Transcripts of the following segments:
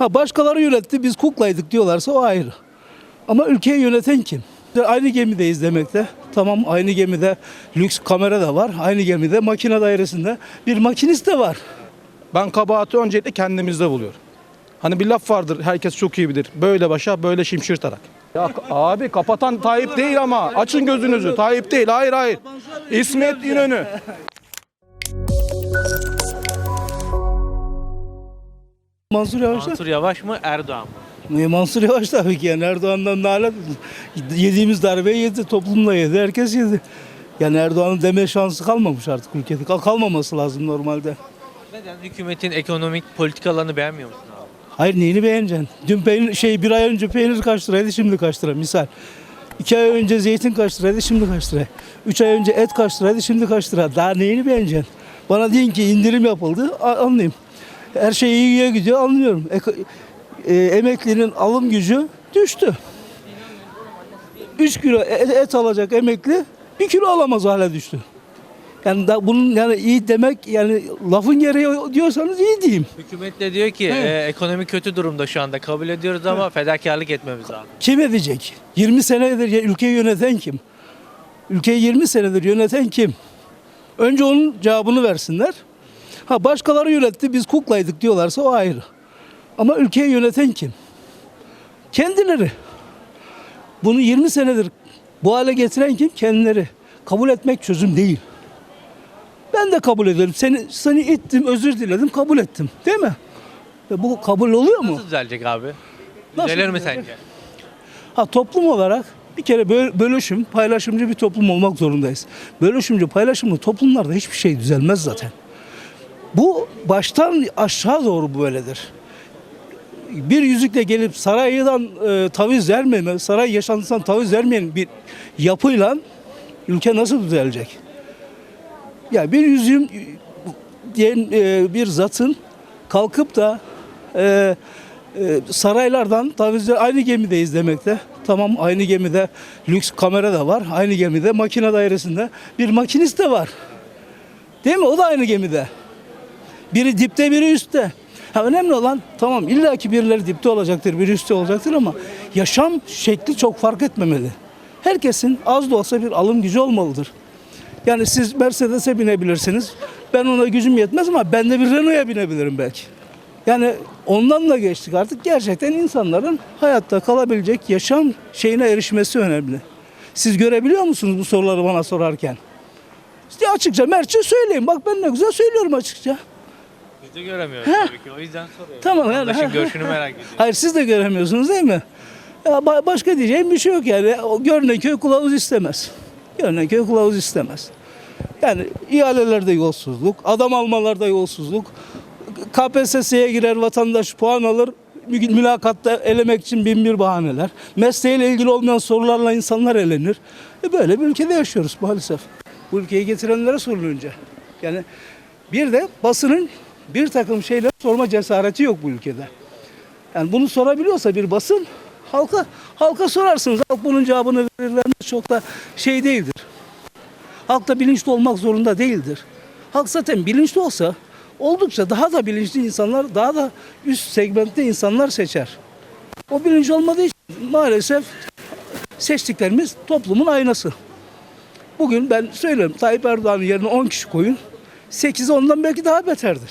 Ha başkaları yönetti biz kuklaydık diyorlarsa o ayrı. Ama ülkeyi yöneten kim? Aynı gemideyiz demekte. Tamam aynı gemide lüks kamera da var. Aynı gemide makine dairesinde bir makinist de var. Ben kabahati öncelikle kendimizde buluyorum. Hani bir laf vardır herkes çok iyi bilir. Böyle başa böyle şimşirtarak. Ya abi kapatan Tayyip değil ama açın gözünüzü. Tayyip değil hayır hayır. İsmet İnönü. Mansur Yavaş Mansur Yavaş mı Erdoğan mı? Mansur Yavaş tabii ki yani Erdoğan'dan daha yediğimiz darbeyi yedi, toplumda yedi, herkes yedi. Yani Erdoğan'ın deme şansı kalmamış artık ülkede. Kal- Kalmaması lazım normalde. Neden? Hükümetin ekonomik politikalarını beğenmiyor musun abi? Hayır neyini beğeneceksin? Dün peynir, şey bir ay önce peynir kaç liraydı şimdi kaç lira misal. İki ay önce zeytin kaç liraydı şimdi kaç lira. Üç ay önce et kaç liraydı şimdi kaç lira. Daha neyini beğeneceksin? Bana deyin ki indirim yapıldı anlayayım. Her şey iyiye gidiyor anlıyorum. Eko- e, emeklinin alım gücü düştü. 3 kilo et, et alacak emekli 1 kilo alamaz hale düştü. Yani da bunun yani iyi demek yani lafın gereği diyorsanız iyi diyeyim. Hükümet de diyor ki e, ekonomi kötü durumda şu anda kabul ediyoruz ama fedakarlık etmemiz lazım. Kim edecek? 20 senedir ülkeyi yöneten kim? Ülkeyi 20 senedir yöneten kim? Önce onun cevabını versinler. Ha başkaları yönetti biz kuklaydık diyorlarsa o ayrı. Ama ülkeyi yöneten kim? Kendileri. Bunu 20 senedir bu hale getiren kim? Kendileri. Kabul etmek çözüm değil. Ben de kabul ederim. Seni seni ittim, özür diledim, kabul ettim. Değil mi? E bu kabul oluyor mu? Nasıl düzelecek abi? Nasıl Düzelir mi düzelecek? sence? Ha toplum olarak bir kere böl- bölüşüm, paylaşımcı bir toplum olmak zorundayız. Bölüşümcü, paylaşımlı toplumlarda hiçbir şey düzelmez zaten. Bu baştan aşağı doğru böyledir. Bir yüzükle gelip saraydan e, taviz vermeyen, saray yaşantısından taviz vermeyen bir yapıyla ülke nasıl düzelecek? Ya bir yüzüğüm diyen e, bir zatın kalkıp da e, e, saraylardan tavizler aynı gemideyiz demekte. Tamam aynı gemide lüks kamera da var. Aynı gemide makine dairesinde bir makinist de var. Değil mi? O da aynı gemide. Biri dipte biri üstte. Ha, önemli olan tamam illaki birileri dipte olacaktır, biri üstte olacaktır ama yaşam şekli çok fark etmemeli. Herkesin az da olsa bir alım gücü olmalıdır. Yani siz Mercedes'e binebilirsiniz. Ben ona gücüm yetmez ama ben de bir Renault'a binebilirim belki. Yani ondan da geçtik artık. Gerçekten insanların hayatta kalabilecek yaşam şeyine erişmesi önemli. Siz görebiliyor musunuz bu soruları bana sorarken? İşte açıkça Mertçe söyleyeyim. Bak ben ne güzel söylüyorum açıkça. Biz de göremiyoruz tabii ki. O yüzden soruyorum. Tamam. Vatandaşın görüşünü merak ediyorum. Hayır siz de göremiyorsunuz değil mi? Ya ba- başka diyeceğim bir şey yok yani. O görünen köy kılavuz istemez. Görünen köy kılavuz istemez. Yani ihalelerde yolsuzluk, adam almalarda yolsuzluk, KPSS'ye girer vatandaş puan alır, mü- mülakatta elemek için bin bir bahaneler. Mesleğiyle ilgili olmayan sorularla insanlar elenir. E böyle bir ülkede yaşıyoruz maalesef. Bu ülkeyi getirenlere sorulunca. Yani bir de basının bir takım şeyler sorma cesareti yok bu ülkede. Yani bunu sorabiliyorsa bir basın halka halka sorarsınız. Halk bunun cevabını verirler çok da şey değildir. Halk da bilinçli olmak zorunda değildir. Halk zaten bilinçli olsa oldukça daha da bilinçli insanlar, daha da üst segmentte insanlar seçer. O bilinç olmadığı için maalesef seçtiklerimiz toplumun aynası. Bugün ben söylüyorum Tayyip Erdoğan'ın yerine 10 kişi koyun. 8'i ondan belki daha beterdir.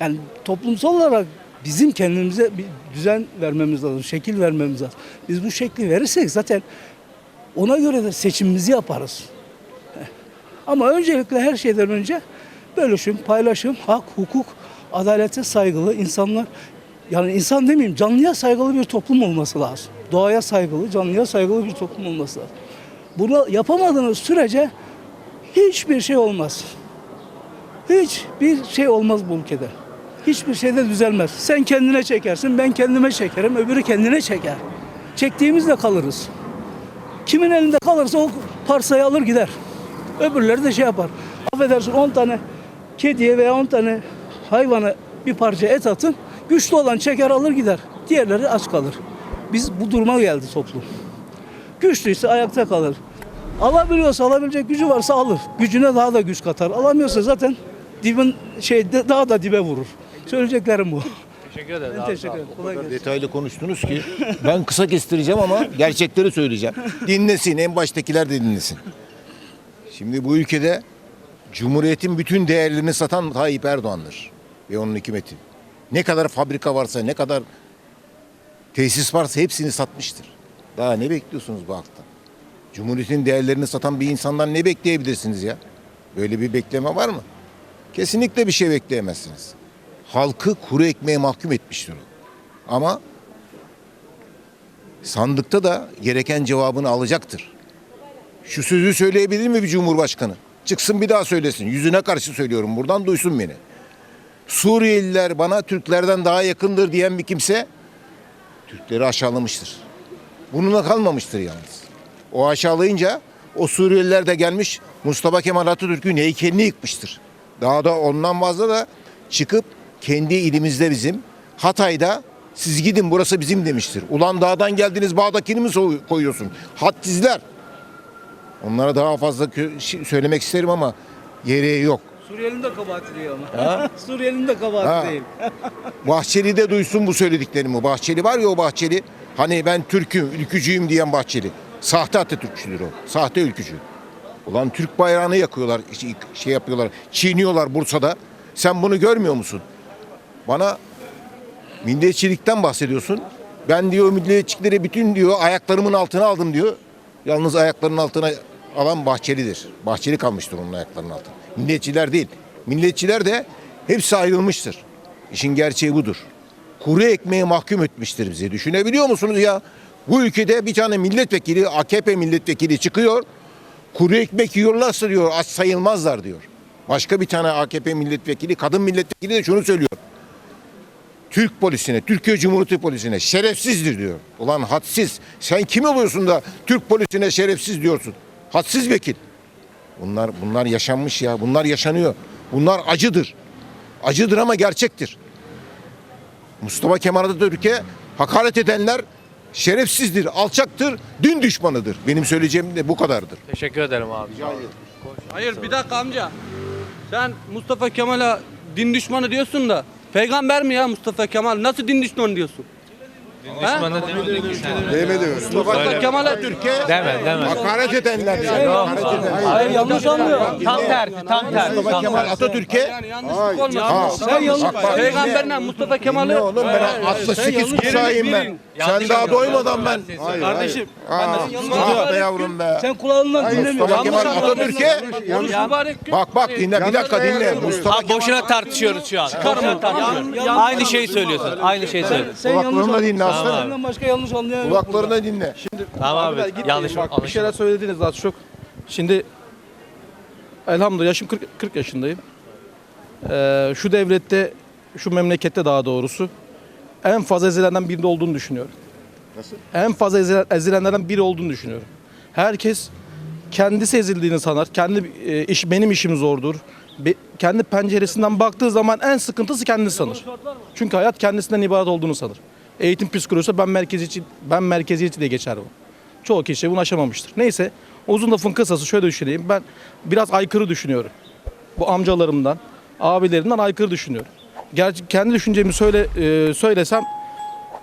Yani toplumsal olarak bizim kendimize bir düzen vermemiz lazım, şekil vermemiz lazım. Biz bu şekli verirsek zaten ona göre de seçimimizi yaparız. Ama öncelikle her şeyden önce bölüşüm, paylaşım, hak, hukuk, adalete saygılı insanlar yani insan demeyeyim canlıya saygılı bir toplum olması lazım. Doğaya saygılı, canlıya saygılı bir toplum olması lazım. Bunu yapamadığınız sürece hiçbir şey olmaz. Hiçbir şey olmaz bu ülkede. Hiçbir şey de düzelmez. Sen kendine çekersin, ben kendime çekerim, öbürü kendine çeker. Çektiğimizde kalırız. Kimin elinde kalırsa o parsayı alır gider. Öbürleri de şey yapar. Affedersin 10 tane kediye veya 10 tane hayvana bir parça et atın. Güçlü olan çeker alır gider. Diğerleri aç kalır. Biz bu duruma geldi toplum. Güçlüyse ayakta kalır. Alabiliyorsa alabilecek gücü varsa alır. Gücüne daha da güç katar. Alamıyorsa zaten dibin şey daha da dibe vurur. Söyleyeceklerim bu. Teşekkür ederiz Ben teşekkür ederim. Kolay gelsin. Detaylı konuştunuz ki ben kısa kestireceğim ama gerçekleri söyleyeceğim. Dinlesin en baştakiler de dinlesin. Şimdi bu ülkede Cumhuriyet'in bütün değerlerini satan Tayyip Erdoğan'dır ve onun hükümeti. Ne kadar fabrika varsa, ne kadar tesis varsa hepsini satmıştır. Daha ne bekliyorsunuz bu halktan? Cumhuriyet'in değerlerini satan bir insandan ne bekleyebilirsiniz ya? Böyle bir bekleme var mı? Kesinlikle bir şey bekleyemezsiniz. Halkı kuru ekmeğe mahkum etmiştir o. Ama sandıkta da gereken cevabını alacaktır. Şu sözü söyleyebilir mi bir cumhurbaşkanı? Çıksın bir daha söylesin. Yüzüne karşı söylüyorum buradan duysun beni. Suriyeliler bana Türklerden daha yakındır diyen bir kimse Türkleri aşağılamıştır. Bununla kalmamıştır yalnız. O aşağılayınca o Suriyeliler de gelmiş Mustafa Kemal Atatürk'ün heykelini yıkmıştır. Daha da ondan fazla da çıkıp kendi ilimizde bizim Hatay'da siz gidin burası bizim demiştir. Ulan dağdan geldiniz bağdakini mi koyuyorsun? Hadsizler. Onlara daha fazla söylemek isterim ama gereği yok. Suriyeli'nin de kabahati değil ama. Suriyeli'nin de kabahati Ha. değil. Bahçeli de duysun bu söylediklerimi. Bahçeli var ya o Bahçeli. Hani ben Türk'üm, ülkücüyüm diyen Bahçeli. Sahte Atatürkçüdür o. Sahte ülkücü. Ulan Türk bayrağını yakıyorlar, şey, şey yapıyorlar, çiğniyorlar Bursa'da. Sen bunu görmüyor musun? Bana milliyetçilikten bahsediyorsun. Ben diyor milliyetçilikleri bütün diyor ayaklarımın altına aldım diyor. Yalnız ayaklarının altına alan Bahçeli'dir. Bahçeli kalmıştır onun ayaklarının altına. Milliyetçiler değil. Milliyetçiler de hepsi ayrılmıştır. İşin gerçeği budur. Kuru ekmeğe mahkum etmiştir bizi. Düşünebiliyor musunuz ya? Bu ülkede bir tane milletvekili, AKP milletvekili çıkıyor. Kuru ekmek yiyorlarsa diyor aç sayılmazlar diyor. Başka bir tane AKP milletvekili, kadın milletvekili de şunu söylüyor. Türk polisine, Türkiye Cumhuriyeti polisine şerefsizdir diyor. Ulan hadsiz. Sen kim oluyorsun da Türk polisine şerefsiz diyorsun? Hadsiz vekil. Bunlar bunlar yaşanmış ya. Bunlar yaşanıyor. Bunlar acıdır. Acıdır ama gerçektir. Mustafa Kemal Atatürk'e hakaret edenler şerefsizdir, alçaktır, din düşmanıdır. Benim söyleyeceğim de bu kadardır. Teşekkür ederim abi. Hayır bir dakika amca. Sen Mustafa Kemal'a din düşmanı diyorsun da peygamber mi ya Mustafa Kemal? Nasıl din düşmanı diyorsun? Düşmanı demedik ki sen. Demedi Mustafa Kemal'e Atatürk'e Deme deme. hakaret edenler. yani. Hakaret edenler. Hayır yanlış anlıyor. Tam tersi, tam tersi. Mustafa Tam Kemal tersi. Atatürk'e yani yanlışlık olmasın. Sen yanlış. Bak, Peygamberle Mustafa Kemal'i Ne oğlum ben 68 kuşağıyım ben. Sen daha doymadan ben. Kardeşim ah be yavrum be. sen kulağından dinlemiyorsun. Mustafa Kemal Atatürk'e bak bak dinle bir dakika dinle. Mustafa boşuna tartışıyoruz şu an. Boşuna tartışıyoruz. Aynı şeyi söylüyorsun. Aynı şeyi söylüyorsun. Sen yanlış Kulaklarına dinle Senden başka yanlış anlayan yok. Kulaklarına dinle. Tamam Abiler abi. gitmeyin. Yanlış Bak, bir anlaşılma. şeyler söylediniz az çok. Şimdi elhamdülillah yaşım 40, 40 yaşındayım. Ee, şu devlette, şu memlekette daha doğrusu en fazla ezilenden biri olduğunu düşünüyorum. Nasıl? En fazla ezilen, ezilenlerden biri olduğunu düşünüyorum. Herkes kendisi ezildiğini sanar. Kendi e, iş benim işim zordur. Be- kendi penceresinden baktığı zaman en sıkıntısı kendisi sanır. Çünkü hayat kendisinden ibaret olduğunu sanır. Eğitim psikolojisi ben merkeziyetçi ben merkeziyetçi diye geçer bu. Çoğu kişi bunu aşamamıştır. Neyse uzun lafın kısası şöyle düşüneyim. Ben biraz aykırı düşünüyorum. Bu amcalarımdan, abilerimden aykırı düşünüyorum. Gerçi kendi düşüncemi söyle e, söylesem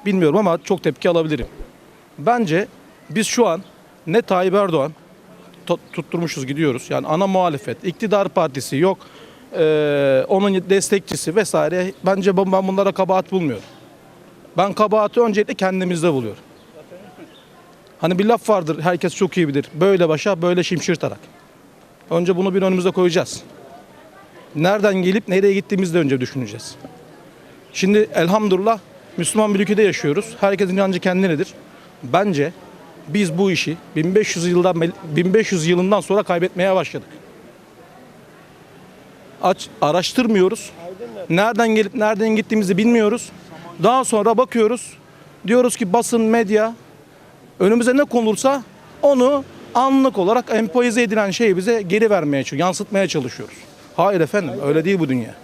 bilmiyorum ama çok tepki alabilirim. Bence biz şu an ne Tayyip Erdoğan tut- tutturmuşuz gidiyoruz. Yani ana muhalefet, iktidar partisi yok. Ee, onun destekçisi vesaire. Bence ben ben bunlara kabahat bulmuyorum. Ben kabahati öncelikle kendimizde buluyorum. Hani bir laf vardır, herkes çok iyi bilir. Böyle başa, böyle şimşirtarak. Önce bunu bir önümüze koyacağız. Nereden gelip nereye gittiğimizi de önce düşüneceğiz. Şimdi elhamdülillah Müslüman bir ülkede yaşıyoruz. Herkesin inancı kendinedir. Bence biz bu işi 1500 yıldan bel- 1500 yılından sonra kaybetmeye başladık. Aç araştırmıyoruz. Nereden gelip nereden gittiğimizi bilmiyoruz. Daha sonra bakıyoruz. Diyoruz ki basın, medya önümüze ne konulursa onu anlık olarak empoze edilen şeyi bize geri vermeye, yansıtmaya çalışıyoruz. Hayır efendim öyle değil bu dünya.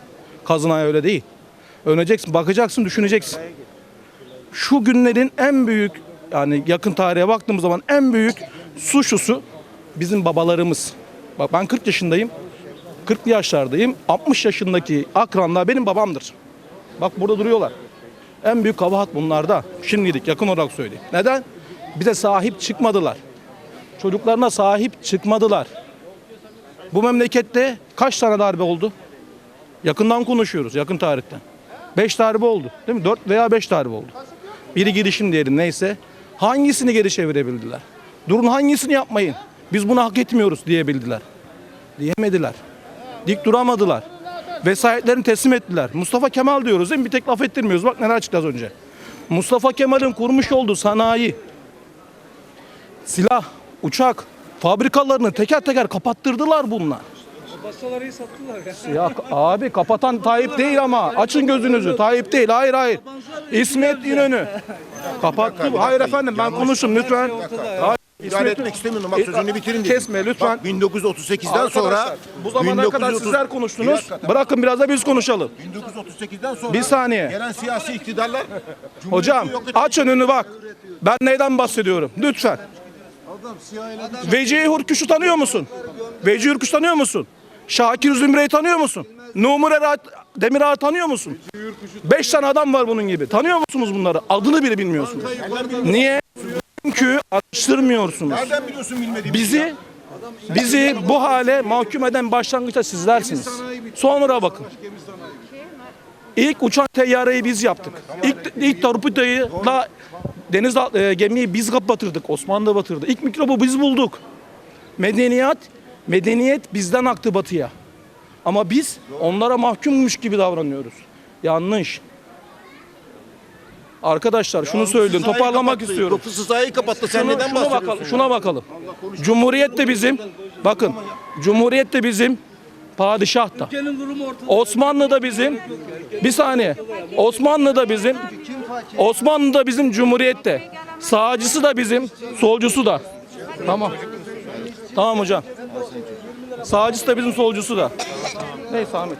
Kazınaya öyle değil. Öneceksin, bakacaksın, düşüneceksin. Şu günlerin en büyük yani yakın tarihe baktığımız zaman en büyük suçlusu bizim babalarımız. Bak ben 40 yaşındayım. 40 yaşlardayım. 60 yaşındaki akranlar benim babamdır. Bak burada duruyorlar. En büyük kabahat bunlarda. Şimdilik yakın olarak söyleyeyim. Neden? Bize sahip çıkmadılar. Çocuklarına sahip çıkmadılar. Bu memlekette kaç tane darbe oldu? Yakından konuşuyoruz, yakın tarihten. 5 darbe oldu. Değil mi? 4 veya 5 darbe oldu. Biri girişim diyelim neyse. Hangisini geri çevirebildiler? Durun hangisini yapmayın? Biz bunu hak etmiyoruz diyebildiler. Diyemediler. Dik duramadılar. Vesayetlerini teslim ettiler. Mustafa Kemal diyoruz değil mi? Bir tek laf ettirmiyoruz. Bak neler az önce. Mustafa Kemal'in kurmuş olduğu sanayi, silah, uçak fabrikalarını teker teker kapattırdılar bunlar. Basaları sattılar ya. Ya abi kapatan Tayyip değil ama açın gözünüzü. Tayyip değil. Hayır hayır. İsmet İnönü. Kapattı. Hayır efendim ben konuştum lütfen. Hayır. İsmet- etmek istemiyorum. Bak sözünü bitirin dedim. Kesme lütfen. Bak 1938'den sonra bu zamana kadar 1930 sizler Bir konuştunuz. dakika, Bırakın biraz da biz konuşalım. 1938'den sonra Bir saniye. gelen siyasi iktidarlar Hocam aç önünü bak. Ben neyden bahsediyorum? Lütfen. Vecihi Hürküş'ü tanıyor musun? Vecihi Hürküş tanıyor musun? Şakir Zümre'yi tanıyor musun? Numur Erat Demirağ'ı tanıyor musun? Beş tane adam var bunun gibi. Tanıyor musunuz bunları? Adını bile bilmiyorsunuz. Niye? Çünkü araştırmıyorsunuz. nereden biliyorsun bilmediğimi? Bizi bizi bu hale mahkum eden başlangıçta sizlersiniz. Sonra bakın. İlk uçan teyyareyi biz yaptık. İlk, ilk torpidoyu da deniz e, gemiyi biz batırdık. Osmanlı batırdı. İlk mikrobu biz bulduk. Medeniyet medeniyet bizden aktı batıya. Ama biz onlara mahkummuş gibi davranıyoruz. Yanlış. Arkadaşlar şunu söyleyeyim. Toparlamak istiyorum. Kapısı sahayı kapattı. Sen Şunu- neden şuna bahsediyorsun? bakalım, şuna bakalım. Cumhuriyet de bizim. Bakın. Cumhuriyet de bizim. Padişah da. Osmanlı da bizim. Bir saniye. Osmanlı da bizim. Osmanlı da bizim Cumhuriyet de. Sağcısı da bizim, solcusu da. Tamam. Tamam hocam. Sağcısı da bizim, solcusu da. Neyse Ahmet.